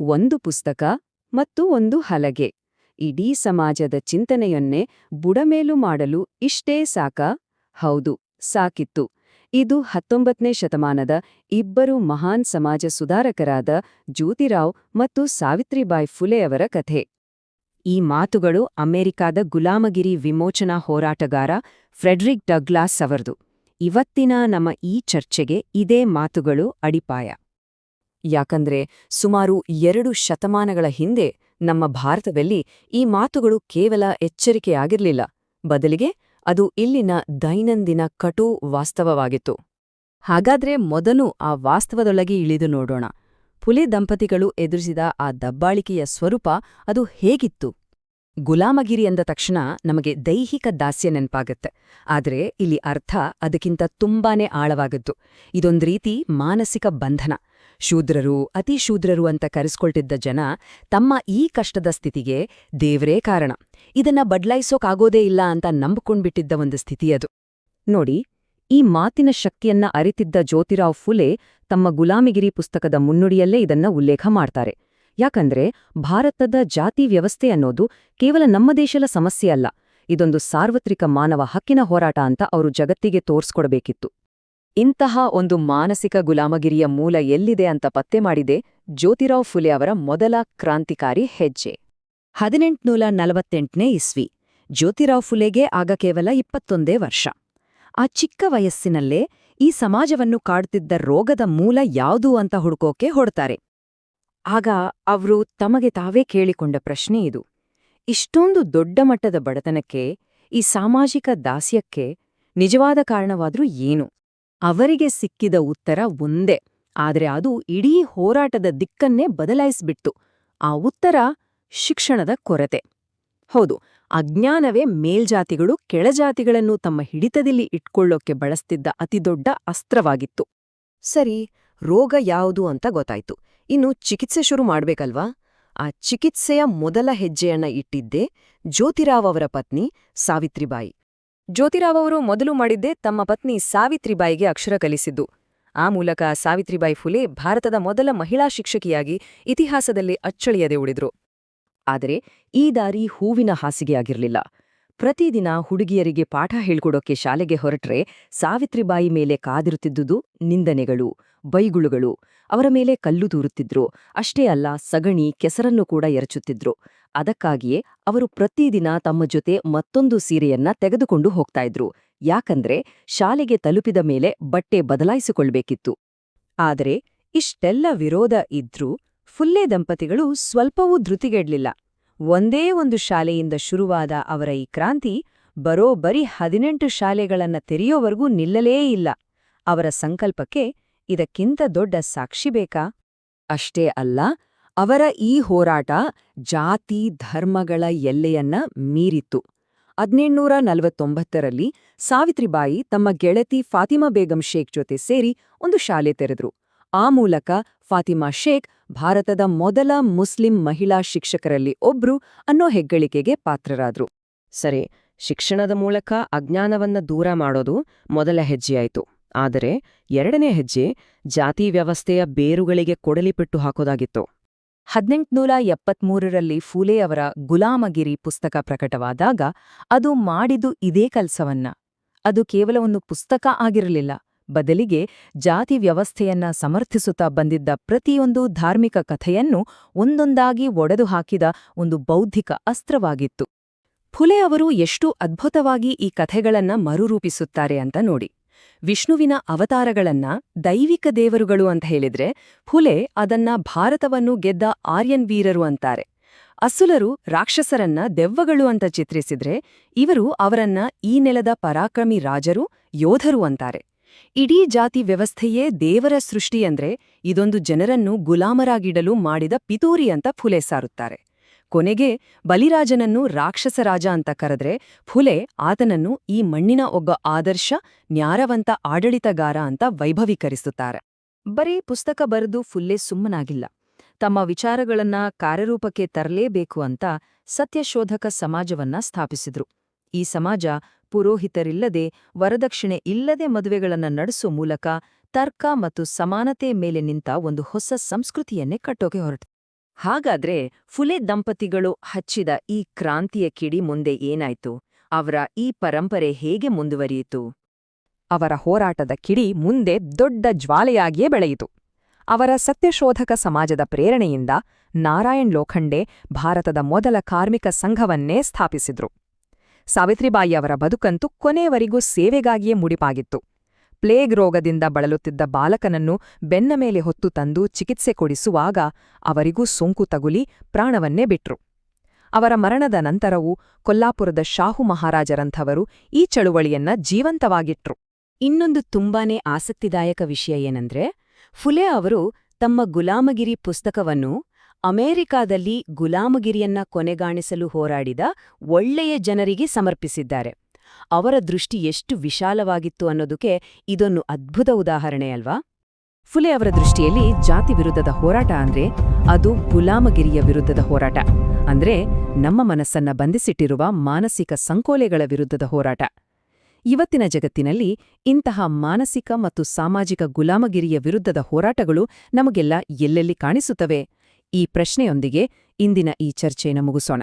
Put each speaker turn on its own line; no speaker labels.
ಒಂದು ಪುಸ್ತಕ ಮತ್ತು ಒಂದು ಹಲಗೆ. ಇಡೀ ಸಮಾಜದ ಚಿಂತನೆಯನ್ನೇ ಬುಡಮೇಲು ಮಾಡಲು ಇಷ್ಟೇ ಸಾಕ? ಹೌದು, ಸಾಕಿತ್ತು. ಇದು ಹತ್ತೊಂಬತ್ತನೇ ಶತಮಾನದ ಇಬ್ಬರು ಮಹಾನ್ ಸಮಾಜ ಸುಧಾರಕರಾದ ಜ್ಯೋತಿರಾವ್ ಮತ್ತು ಸಾವಿತ್ರಿಬಾಯಿ ಫುಲೆಯವರ ಕಥೆ. ಈ ಮಾತುಗಳು ಅಮೆರಿಕಾದ ಗುಲಾಮಗಿರಿ ವಿಮೋಚನಾ ಹೋರಾಟಗಾರ ಫ್ರೆಡ್ರಿಕ್ ಡಗ್ಲಾಸ್ ಅವರದು. ಇವತ್ತಿನ ನಮ್ಮ ಈ ಚರ್ಚೆಗೆ ಇದೇ ಮಾತುಗಳು ಅಡಿಪಾಯ. ಯಾಕಂದ್ರೆ ಸುಮಾರು ಎರಡು ಶತಮಾನಗಳ ಹಿಂದೆ ನಮ್ಮ ಭಾರತದಲ್ಲಿ ಈ ಮಾತುಗಳು ಕೇವಲ ಎಚ್ಚರಿಕೆಯಾಗಿರಲಿಲ್ಲ. ಬದಲಿಗೆ ಅದು ಇಲ್ಲಿನ ದೈನಂದಿನ ಕಟು ವಾಸ್ತವವಾಗಿತ್ತು. ಹಾಗಾದ್ರೆ ಮೊದಲು ಆ ವಾಸ್ತವದೊಳಗೆ ಇಳಿದು ನೋಡೋಣ. ಪುಲಿ ದಂಪತಿಗಳು ಎದುರಿಸಿದ ಆ ದಬ್ಬಾಳಿಕೆಯ ಸ್ವರೂಪ ಅದು ಹೇಗಿತ್ತು? ಗುಲಾಮಗಿರಿ ಎಂದ ತಕ್ಷಣ ನಮಗೆ ದೈಹಿಕ ದಾಸ್ಯ ನೆನಪಾಗುತ್ತೆ. ಆದರೆ ಇಲ್ಲಿ ಅರ್ಥ ಅದಕ್ಕಿಂತ ತುಂಬಾನೇ ಆಳವಾಗದ್ದು. ಇದೊಂದು ರೀತಿ ಮಾನಸಿಕ ಬಂಧನ. ಶೂದ್ರರು, ಅತಿ ಶೂದ್ರರು ಅಂತ ಕರೆಸ್ಕೊಳ್ತಿದ್ದ ಜನ ತಮ್ಮ ಈ ಕಷ್ಟದ ಸ್ಥಿತಿಗೆ ದೇವರೇ ಕಾರಣ. ಇದನ್ನ ಬದಲಾಯಿಸೋಕಾಗೋದೇ ಇಲ್ಲ ಅಂತ ನಂಬಿಕೊಂಡ್ಬಿಟ್ಟಿದ್ದ ಒಂದು ಸ್ಥಿತಿಯದು ನೋಡಿ, ಈ ಮಾತಿನ ಶಕ್ತಿಯನ್ನ ಅರಿತಿದ್ದ ಜ್ಯೋತಿರಾವ್ ಫುಲೆ ತಮ್ಮ ಗುಲಾಮಿಗಿರಿ ಪುಸ್ತಕದ ಮುನ್ನುಡಿಯಲ್ಲೇ ಇದನ್ನ ಉಲ್ಲೇಖ ಮಾಡ್ತಾರೆ. ಯಾಕಂದ್ರೆ ಭಾರತದ ಜಾತಿ ವ್ಯವಸ್ಥೆ ಅನ್ನೋದು ಕೇವಲ ನಮ್ಮ ದೇಶದ ಸಮಸ್ಯೆ ಅಲ್ಲ, ಇದೊಂದು ಸಾರ್ವತ್ರಿಕ ಮಾನವ ಹಕ್ಕಿನ ಹೋರಾಟ ಅಂತ ಅವರು ಜಗತ್ತಿಗೆ ತೋರ್ಸ್ಕೊಡ್ಬೇಕಿತ್ತು. ಇಂತಹ ಒಂದು ಮಾನಸಿಕ ಗುಲಾಮಗಿರಿಯ ಮೂಲ ಎಲ್ಲಿದೆ ಅಂತ ಪತ್ತೆ ಮಾಡಿದೆ ಜ್ಯೋತಿರಾವ್ ಫುಲೆ ಅವರ ಮೊದಲ ಕ್ರಾಂತಿಕಾರಿ ಹೆಜ್ಜೆ. ಹದಿನೆಂಟುನೂರ ನಲವತ್ತೆಂಟನೇ ಇಸ್ವಿ, ಜ್ಯೋತಿರಾವ್ ಫುಲೆಗೆ ಆಗ ಕೇವಲ ಇಪ್ಪತ್ತೊಂದೇ ವರ್ಷ. ಆ ಚಿಕ್ಕ ವಯಸ್ಸಿನಲ್ಲೇ ಈ ಸಮಾಜವನ್ನು ಕಾಡ್ತಿದ್ದ ರೋಗದ ಮೂಲ ಯಾವುದು ಅಂತ ಹುಡುಕೋಕೆ ಹೊಡ್ತಾರೆ. ಆಗ ಅವರು ತಮಗೆ ತಾವೇ ಕೇಳಿಕೊಂಡ ಪ್ರಶ್ನೆ ಇದು. ಇಷ್ಟೊಂದು ದೊಡ್ಡ ಮಟ್ಟದ ಬಡತನಕ್ಕೆ, ಈ ಸಾಮಾಜಿಕ ದಾಸ್ಯಕ್ಕೆ ನಿಜವಾದ ಕಾರಣವಾದ್ರೂ ಏನು? ಅವರಿಗೆ ಸಿಕ್ಕಿದ ಉತ್ತರ ಒಂದೇ. ಆದರೆ ಅದು ಇಡೀ ಹೋರಾಟದ ದಿಕ್ಕನ್ನೇ ಬದಲಾಯಿಸ್ಬಿಟ್ಟು ಆ ಉತ್ತರ ಶಿಕ್ಷಣದ ಕೊರತೆ. ಹೌದು, ಅಜ್ಞಾನವೇ ಮೇಲ್ಜಾತಿಗಳು ಕೆಳಜಾತಿಗಳನ್ನು ತಮ್ಮ ಹಿಡಿತದಲ್ಲಿ ಇಟ್ಕೊಳ್ಳೋಕೆ ಬಳಸ್ತಿದ್ದ ಅತಿದೊಡ್ಡ ಅಸ್ತ್ರವಾಗಿತ್ತು. ಸರಿ, ರೋಗ ಯಾವುದು ಅಂತ ಗೊತ್ತಾಯ್ತು. ಇನ್ನು ಚಿಕಿತ್ಸೆ ಶುರು ಮಾಡ್ಬೇಕಲ್ವಾ? ಆ ಚಿಕಿತ್ಸೆಯ ಮೊದಲ ಹೆಜ್ಜೆಯನ್ನ ಇಟ್ಟಿದ್ದೇ ಜ್ಯೋತಿರಾವ್ ಅವರ ಪತ್ನಿ ಸಾವಿತ್ರಿಬಾಯಿ. ಜ್ಯೋತಿರಾವ್ ಅವರು ಮೊದಲು ಮಾಡಿದ್ದೇ ತಮ್ಮ ಪತ್ನಿ ಸಾವಿತ್ರಿಬಾಯಿಗೆ ಅಕ್ಷರ ಕಲಿಸಿದ್ದು. ಆ ಮೂಲಕ ಸಾವಿತ್ರಿಬಾಯಿ ಫುಲೆ ಭಾರತದ ಮೊದಲ ಮಹಿಳಾ ಶಿಕ್ಷಕಿಯಾಗಿ ಇತಿಹಾಸದಲ್ಲಿ ಅಚ್ಚಳಿಯದೆ ಉಳಿದ್ರು. ಆದರೆ ಈ ದಾರಿ ಹೂವಿನ ಹಾಸಿಗೆಯಾಗಿರಲಿಲ್ಲ ಪ್ರತಿದಿನ ಹುಡುಗಿಯರಿಗೆ ಪಾಠ ಹೇಳ್ಕೊಡೋಕೆ ಶಾಲೆಗೆ ಹೊರಟ್ರೆ ಸಾವಿತ್ರಿಬಾಯಿ ಮೇಲೆ ಕಾದಿರುತ್ತಿದ್ದುದು ನಿಂದನೆಗಳು. ಬೈಗುಳುಗಳು ಅವರ ಮೇಲೆ ಕಲ್ಲು ತೂರುತ್ತಿದ್ರು. ಅಷ್ಟೇ ಅಲ್ಲ, ಸಗಣಿ ಕೆಸರನ್ನು ಕೂಡ ಎರಚುತ್ತಿದ್ರು. ಅದಕ್ಕಾಗಿಯೇ ಅವರು ಪ್ರತಿದಿನ ತಮ್ಮ ಜೊತೆ ಮತ್ತೊಂದು ಸೀರೆಯನ್ನ ತೆಗೆದುಕೊಂಡು ಹೋಗ್ತಾ ಇದ್ರು. ಯಾಕಂದ್ರೆ ಶಾಲೆಗೆ ತಲುಪಿದ ಮೇಲೆ ಬಟ್ಟೆ ಬದಲಾಯಿಸಿಕೊಳ್ಬೇಕಿತ್ತು. ಆದರೆ ಇಷ್ಟೆಲ್ಲ ವಿರೋಧ ಇದ್ರೂ ಫುಲ್ಲೆ ದಂಪತಿಗಳು ಸ್ವಲ್ಪವೂ ಧೃತಿಗೆಡ್ಲಿಲ್ಲ. ಒಂದೇ ಒಂದು ಶಾಲೆಯಿಂದ ಶುರುವಾದ ಅವರ ಈ ಕ್ರಾಂತಿ ಬರೋಬ್ಬರಿ ಹದಿನೆಂಟು ಶಾಲೆಗಳನ್ನ ತೆರೆಯೋವರೆಗೂ ನಿಲ್ಲಲೇ ಇಲ್ಲ. ಅವರ ಸಂಕಲ್ಪಕ್ಕೆ ಇದಕ್ಕಿಂತ ದೊಡ್ಡ ಸಾಕ್ಷಿ ಬೇಕಾ? ಅಷ್ಟೇ ಅಲ್ಲ, ಅವರ ಈ ಹೋರಾಟ ಜಾತಿ, ಧರ್ಮಗಳ ಎಲ್ಲೆಯನ್ನ ಮೀರಿತ್ತು. ಹದಿನೆಂಟುನೂರ ನಲವತ್ತೊಂಬತ್ತರಲ್ಲಿ ಸಾವಿತ್ರಿಬಾಯಿ ತಮ್ಮ ಗೆಳತಿ ಫಾತಿಮಾ ಬೇಗಂ ಶೇಖ್ ಜೊತೆ ಸೇರಿ ಒಂದು ಶಾಲೆ ತೆರೆದ್ರು. ಆ ಮೂಲಕ ಫಾತಿಮಾ ಶೇಖ್ ಭಾರತದ ಮೊದಲ ಮುಸ್ಲಿಂ ಮಹಿಳಾ ಶಿಕ್ಷಕರಲ್ಲಿ ಒಬ್ರು ಅನ್ನೋ ಹೆಗ್ಗಳಿಕೆಗೆ ಪಾತ್ರರಾದ್ರು. ಸರಿ, ಶಿಕ್ಷಣದ ಮೂಲಕ ಅಜ್ಞಾನವನ್ನ ದೂರ ಮಾಡೋದು ಮೊದಲ ಹೆಜ್ಜೆಯಾಯಿತು. ಆದರೆ ಎರಡನೇ ಹೆಜ್ಜೆ ಜಾತಿ ವ್ಯವಸ್ಥೆಯ ಬೇರುಗಳಿಗೆ ಕೊಡಲಿಪಿಟ್ಟು ಹಾಕೋದಾಗಿತ್ತು. ಹದಿನೆಂಟುನೂರ ಎಪ್ಪತ್ಮೂರರಲ್ಲಿ ಫೂಲೆ ಅವರ ಗುಲಾಮಗಿರಿ ಪುಸ್ತಕ ಪ್ರಕಟವಾದಾಗ ಅದು ಮಾಡಿದು ಇದೇ ಕೆಲಸವನ್ನ. ಅದು ಕೇವಲ ಒಂದು ಪುಸ್ತಕ ಆಗಿರಲಿಲ್ಲ. ಬದಲಿಗೆ ಜಾತಿ ವ್ಯವಸ್ಥೆಯನ್ನ ಸಮರ್ಥಿಸುತ್ತಾ ಬಂದಿದ್ದ ಪ್ರತಿಯೊಂದು ಧಾರ್ಮಿಕ ಕಥೆಯನ್ನು ಒಂದೊಂದಾಗಿ ಒಡೆದು ಹಾಕಿದ ಒಂದು ಬೌದ್ಧಿಕ ಅಸ್ತ್ರವಾಗಿತ್ತು. ಫುಲೆ ಅವರು ಎಷ್ಟು ಅದ್ಭುತವಾಗಿ ಈ ಕಥೆಗಳನ್ನ ಮರುರೂಪಿಸುತ್ತಾರೆ ಅಂತ ನೋಡಿ. ವಿಷ್ಣುವಿನ ಅವತಾರಗಳನ್ನ ದೈವಿಕ ದೇವರುಗಳು ಅಂತ ಹೇಳಿದ್ರೆ ಫುಲೆ ಅದನ್ನ ಭಾರತವನ್ನು ಗೆದ್ದ ಆರ್ಯನ್ ವೀರರು ಅಂತಾರೆ. ಅಸುಲರು ರಾಕ್ಷಸರನ್ನ ದೆವ್ವಗಳು ಅಂತ ಚಿತ್ರಿಸಿದ್ರೆ ಇವರು ಅವರನ್ನ ಈ ನೆಲದ ಪರಾಕ್ರಮಿ ರಾಜರು, ಯೋಧರು ಅಂತಾರೆ. ಇಡೀ ಜಾತಿ ವ್ಯವಸ್ಥೆಯೇ ದೇವರ ಸೃಷ್ಟಿಯಂದ್ರೆ ಇದೊಂದು ಜನರನ್ನು ಗುಲಾಮರಾಗಿಡಲು ಮಾಡಿದ ಪಿತೂರಿ ಅಂತ ಫುಲೆ ಸಾರುತ್ತಾರೆ. ಕೊನೆಗೆ ಬಲಿರಾಜನನ್ನು ರಾಕ್ಷಸರಾಜ ಅಂತ ಕರೆದ್ರೆ ಫುಲೆ ಆತನನ್ನು ಈ ಮಣ್ಣಿನ ಒಬ್ಬ ಆದರ್ಶ, ನ್ಯಾರವಂತ ಆಡಳಿತಗಾರ ಅಂತ ವೈಭವೀಕರಿಸುತ್ತಾರೆ. ಬರೀ ಪುಸ್ತಕ ಬರೆದು ಫುಲ್ಲೆ ಸುಮ್ಮನಾಗಿಲ್ಲ. ತಮ್ಮ ವಿಚಾರಗಳನ್ನ ಕಾರ್ಯರೂಪಕ್ಕೆ ತರಲೇಬೇಕು ಅಂತ ಸತ್ಯಶೋಧಕ ಸಮಾಜವನ್ನ ಸ್ಥಾಪಿಸಿದ್ರು. ಈ ಸಮಾಜ ಪುರೋಹಿತರಿಲ್ಲದೆ, ವರದಕ್ಷಿಣೆ ಇಲ್ಲದೆ ಮದುವೆಗಳನ್ನ ನಡೆಸೋ ಮೂಲಕ ತರ್ಕ ಮತ್ತು ಸಮಾನತೆ ಮೇಲೆ ನಿಂತ ಒಂದು ಹೊಸ ಸಂಸ್ಕೃತಿಯನ್ನೇ ಕಟ್ಟೋಕೆ ಹೊರಟು ಹಾಗಾದ್ರೆ ಫುಲೆ ದಂಪತಿಗಳು ಹಚ್ಚಿದ ಈ ಕ್ರಾಂತಿಯ ಕಿಡಿ ಮುಂದೆ ಏನಾಯ್ತು? ಅವರ ಈ ಪರಂಪರೆ ಹೇಗೆ ಮುಂದುವರಿಯಿತು?
ಅವರ ಹೋರಾಟದ ಕಿಡಿ ಮುಂದೆ ದೊಡ್ಡ ಜ್ವಾಲೆಯಾಗಿಯೇ ಬೆಳೆಯಿತು. ಅವರ ಸತ್ಯಶೋಧಕ ಸಮಾಜದ ಪ್ರೇರಣೆಯಿಂದ ನಾರಾಯಣ್ ಲೋಖಂಡೆ ಭಾರತದ ಮೊದಲ ಕಾರ್ಮಿಕ ಸಂಘವನ್ನೇ ಸ್ಥಾಪಿಸಿದ್ರು. ಸಾವಿತ್ರಿಬಾಯಿ ಅವರ ಬದುಕಂತೂ ಕೊನೆಯವರೆಗೂ ಸೇವೆಗಾಗಿಯೇ ಮುಡಿಪಾಗಿತ್ತು. ಪ್ಲೇಗ್ ರೋಗದಿಂದ ಬಳಲುತ್ತಿದ್ದ ಬಾಲಕನನ್ನು ಬೆನ್ನ ಮೇಲೆ ಹೊತ್ತು ತಂದು ಚಿಕಿತ್ಸೆ ಕೊಡಿಸುವಾಗ ಅವರಿಗೂ ಸೋಂಕು ತಗುಲಿ ಪ್ರಾಣವನ್ನೇ ಬಿಟ್ರು. ಅವರ ಮರಣದ ನಂತರವೂ ಕೊಲ್ಲಾಪುರದ ಶಾಹು ಮಹಾರಾಜರಂಥವರು ಈ ಚಳುವಳಿಯನ್ನ ಜೀವಂತವಾಗಿಟ್ರು.
ಇನ್ನೊಂದು ತುಂಬಾನೇ ಆಸಕ್ತಿದಾಯಕ ವಿಷಯ ಏನಂದ್ರೆ, ಫುಲೆ ಅವರು ತಮ್ಮ ಗುಲಾಮಗಿರಿ ಪುಸ್ತಕವನ್ನು ಅಮೆರಿಕಾದಲ್ಲಿ ಗುಲಾಮಗಿರಿಯನ್ನ ಕೊನೆಗಾಣಿಸಲು ಹೋರಾಡಿದ ಒಳ್ಳೆಯ ಜನರಿಗೆ ಸಮರ್ಪಿಸಿದ್ದಾರೆ. ಅವರ ದೃಷ್ಟಿ ಎಷ್ಟು ವಿಶಾಲವಾಗಿತ್ತು ಅನ್ನೋದಕ್ಕೆ ಇದೊಂದು ಅದ್ಭುತ ಉದಾಹರಣೆ ಅಲ್ವಾ? ಫುಲೆ ಅವರ ದೃಷ್ಟಿಯಲ್ಲಿ ಜಾತಿ ವಿರುದ್ಧದ ಹೋರಾಟ ಅಂದ್ರೆ ಅದು ಗುಲಾಮಗಿರಿಯ ವಿರುದ್ಧದ ಹೋರಾಟ. ಅಂದ್ರೆ ನಮ್ಮ ಮನಸ್ಸನ್ನ ಬಂಧಿಸಿಟ್ಟಿರುವ ಮಾನಸಿಕ ಸಂಕೋಲೆಗಳ ವಿರುದ್ಧದ ಹೋರಾಟ. ಇವತ್ತಿನ ಜಗತ್ತಿನಲ್ಲಿ ಇಂತಹ ಮಾನಸಿಕ ಮತ್ತು ಸಾಮಾಜಿಕ ಗುಲಾಮಗಿರಿಯ ವಿರುದ್ಧದ ಹೋರಾಟಗಳು ನಮಗೆಲ್ಲ ಎಲ್ಲೆಲ್ಲಿ ಕಾಣಿಸುತ್ತವೆ? ಈ ಪ್ರಶ್ನೆಯೊಂದಿಗೆ ಇಂದಿನ ಈ ಚರ್ಚೆಯನ್ನು ಮುಗಿಸೋಣ.